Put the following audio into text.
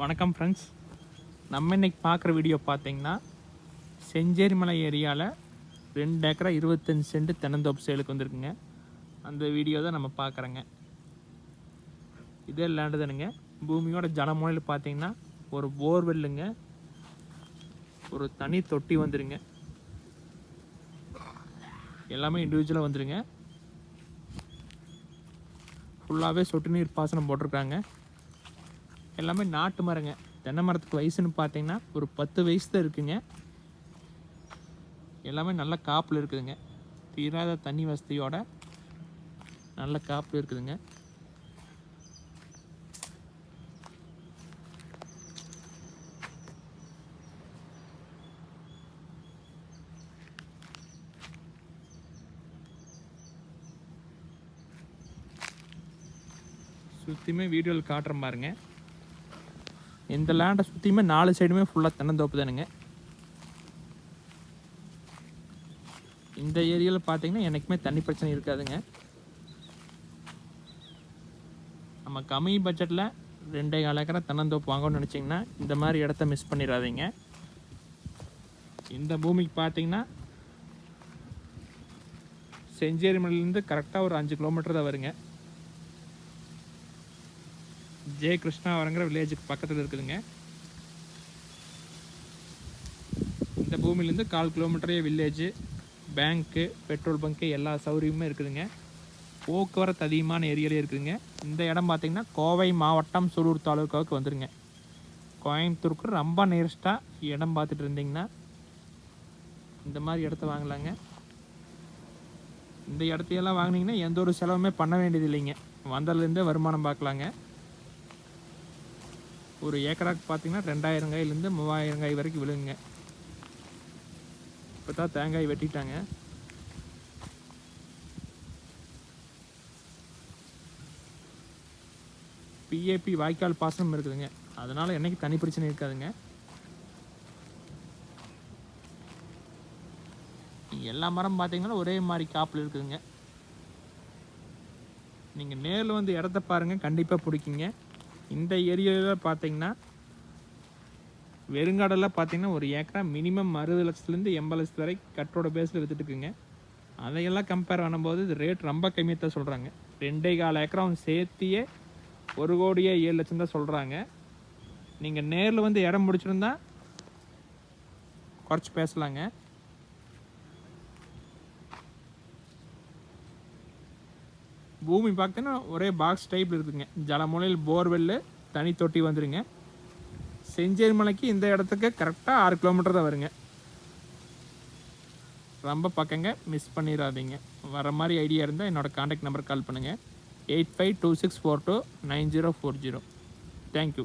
வணக்கம் ஃப்ரெண்ட்ஸ் நம்ம இன்றைக்கி பார்க்குற வீடியோ பார்த்தீங்கன்னா செஞ்சேரிமலை ஏரியாவில் ரெண்டு ஏக்கரா இருபத்தஞ்சு சென்ட் தென்னந்தோப்பு சேலுக்கு வந்திருக்குங்க. அந்த வீடியோ தான் நம்ம பார்க்குறோங்க. இதே லேண்டு தானுங்க பூமியோட ஜலமொழியில் பார்த்தீங்கன்னா ஒரு போர்வெல்லுங்க. ஒரு தனி தொட்டி வந்துடுங்க எல்லாமே இண்டிவிஜுவலாக வந்துடுங்க ஃபுல்லாகவே சொட்டு நீர் பாசனம் போட்டிருக்காங்க. எல்லாமே நாட்டு மரங்க. தென்னை மரத்துக்கு வயசுன்னு பார்த்தீங்கன்னா ஒரு பத்து வயசு தான் இருக்குங்க. எல்லாமே நல்ல காப்பில் இருக்குதுங்க. தீராத தண்ணி வசதியோட நல்ல காப்பில் இருக்குதுங்க. சுற்றியுமே வீடியோவில் காட்டுற பாருங்கள் இந்த லேண்டை சுற்றியுமே நாலு சைடுமே ஃபுல்லாக தென்னந்தோப்பு தானுங்க. இந்த ஏரியாவில் பார்த்தீங்கன்னா எனக்குமே தண்ணி பிரச்சனை இருக்காதுங்க. நம்ம கம்மி பட்ஜெட்டில் ரெண்டே கால ஏக்கரா தென்னந்தோப்பு வாங்கணும்னு நினச்சிங்கன்னா இந்த மாதிரி இடத்த மிஸ் பண்ணிடாதீங்க. இந்த பூமிக்கு பார்த்தீங்கன்னா செஞ்சேரிமலையிலேருந்து கரெக்டாக ஒரு அஞ்சு கிலோமீட்டர் தான் வருங்க. ஜெய கிருஷ்ணா வரங்கிற வில்லேஜுக்கு பக்கத்தில் இருக்குதுங்க. இந்த பூமியிலேருந்து கால் கிலோமீட்டரே வில்லேஜு பேங்க்கு பெட்ரோல் பங்க்கு எல்லா சௌகரியமுமே இருக்குதுங்க. போக்குவரத்து அதிகமான ஏரியாலே இருக்குதுங்க. இந்த இடம் பார்த்திங்கன்னா கோவை மாவட்டம் சூலூர் தாலுக்காவுக்கு வந்துடுங்க கோயம்புத்தூருக்கு ரொம்ப நியரஸ்ட்டாக இடம் பார்த்துட்டு இருந்தீங்கன்னா இந்த மாதிரி இடத்த வாங்கலாங்க. இந்த இடத்தையெல்லாம் வாங்கினீங்கன்னா எந்த ஒரு செலவுமே பண்ண வேண்டியது இல்லைங்க வந்ததுலேருந்தே வருமானம் பார்க்கலாங்க ஒரு ஏக்கராக்கு பார்த்தீங்கன்னா ரெண்டாயிரம் காயிலேருந்து மூவாயிரம் காய் வரைக்கும் விழுங்குங்க இப்போ தான் தேங்காய் வெட்டிட்டாங்க. பிஏபி வாய்க்கால் பாசனம் இருக்குதுங்க. அதனால் என்னைக்கு தனி பிரச்சனை இருக்காதுங்க. எல்லா மரம் பார்த்தீங்கன்னா ஒரே மாதிரி காப்பில் இருக்குதுங்க. நீங்கள் நேரில் வந்து இடத்த பாருங்கள் கண்டிப்பாக பிடிக்குங்க. இந்த ஏரியாவில் பார்த்தீங்கன்னா வெறுங்காடெல்லாம் பார்த்தீங்கன்னா ஒரு ஏக்கரா மினிமம் அறுபது லட்சத்துலேருந்து எண்பது லட்சத்து வரை கட்டோட பேஸில் வித்துட்டு இருக்குங்க. அதையெல்லாம் கம்பேர் பண்ணும்போது இது ரேட் ரொம்ப கம்மியாக தான் சொல்கிறாங்க ரெண்டே கால் ஏக்கரம் சேர்த்தியே ஒரு கோடியே ஏழு லட்சம் தான் சொல்கிறாங்க நீங்கள் நேரில் வந்து இடம் முடிச்சிருந்தா குறைச்சி பேசலாங்க. பூமி பார்த்தீங்கன்னா ஒரே பாக்ஸ் டைப்பில் இருக்குதுங்க ஜலமுனையில் போர்வெல்லு தனி தொட்டி வந்துருங்க. செஞ்சேரி மலைக்கு இந்த இடத்துக்கு கரெக்டாக ஆறு கிலோமீட்டர் தான் வருங்க. ரொம்ப பக்கங்க மிஸ் பண்ணிடாதீங்க வர மாதிரி ஐடியா இருந்தால் என்னோட காண்டாக்ட் நம்பர் கால் பண்ணுங்கள் eight five two six four two nine zero four zero thank you